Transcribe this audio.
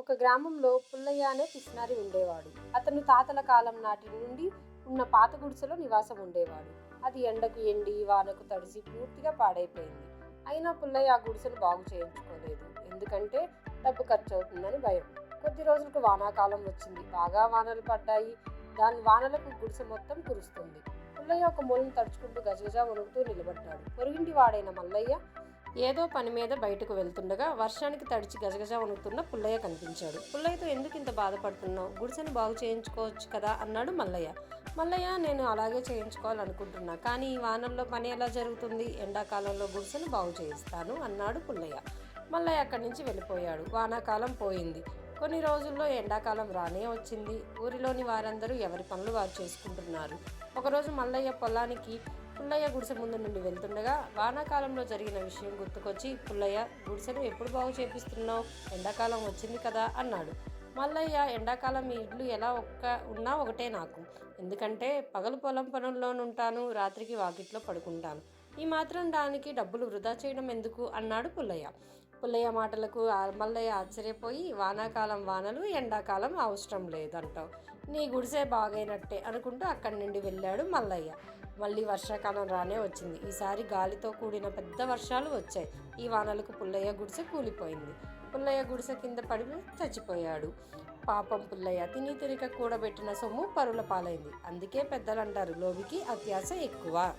ఒక గ్రామంలో పుల్లయ్య అనే పిసినారి ఉండేవాడు. అతను తాతల కాలం నాటి నుండి ఉన్న పాత గుడిసెలో నివాసం ఉండేవాడు. అది ఎండకు ఎండి వానకు తడిసి పూర్తిగా పాడైపోయింది. అయినా పుల్లయ్య ఆ గుడిసెను బాగు చేయించుకోలేదు. ఎందుకంటే డబ్బు ఖర్చు అవుతుందని భయం. కొద్ది రోజులకు వానాకాలం వచ్చింది. బాగా వానలు పడ్డాయి. దాని వానలకు గుడిసె మొత్తం కురుస్తుంది. పుల్లయ్య ఒక మూలను తడుచుకుంటూ గజగజ వణుకుతూ నిలబడ్డాడు. పొరుగింటి వాడైన మల్లయ్య ఏదో పని మీద బయటకు వెళ్తుండగా వర్షానికి తడిచి గజగజ వణుకుతున్న పుల్లయ్య కనిపించాడు. పుల్లయ్యతో ఎందుకు ఇంత బాధపడుతున్నావు? గుడిసెను బాగు చేయించుకోవచ్చు కదా? అన్నాడు మల్లయ్య. మల్లయ్య నేను అలాగే చేయించుకోవాలనుకుంటున్నా కానీ ఈ వానల్లో పని ఎలా జరుగుతుంది? ఎండాకాలంలో గుడిసెను బాగు చేయిస్తాను అన్నాడు పుల్లయ్య. మల్లయ్య అక్కడి నుంచి వెళ్ళిపోయాడు. వానాకాలం పోయింది. కొన్ని రోజుల్లో ఎండాకాలం రానే వచ్చింది. ఊరిలోని వారందరూ ఎవరి పనులు వారు చేసుకుంటున్నారు. ఒకరోజు మల్లయ్య పొలానికి పుల్లయ్య గుడిసె ముందు నుండి వెళ్తుండగా వానాకాలంలో జరిగిన విషయం గుర్తుకొచ్చి పుల్లయ్య గుడిసెను ఎప్పుడు బాగు చేపిస్తున్నావు? ఎండాకాలం వచ్చింది కదా అన్నాడు. మల్లయ్య ఎండాకాలం ఈ ఇల్లు ఎలా ఒక్క ఉన్నా ఒకటే నాకు. ఎందుకంటే పగలు పొలం పనుల్లోనుంటాను రాత్రికి వాకిట్లో పడుకుంటాను. ఈ మాత్రం దానికి డబ్బులు వృధా చేయడం ఎందుకు అన్నాడు పుల్లయ్య. పుల్లయ్య మాటలకు మల్లయ్య ఆశ్చర్యపోయి వానాకాలం వానలు ఎండాకాలం అవసరం లేదంటావు. నీ గుడిసే బాగైనట్టే అనుకుంటూ అక్కడి నుండి వెళ్ళాడు మల్లయ్య. మళ్ళీ వర్షాకాలం రానే వచ్చింది. ఈసారి గాలితో కూడిన పెద్ద వర్షాలు వచ్చాయి. ఈ వానలకు పుల్లయ్య గుడిసె కూలిపోయింది. పుల్లయ్య గుడిసె కింద పడి చచ్చిపోయాడు. పాపం పుల్లయ్య తిని తిరిగ కూడబెట్టిన సొమ్ము పరుల పాలైంది. అందుకే పెద్దలు అంటారు లోబికి అత్యాశ ఎక్కువ.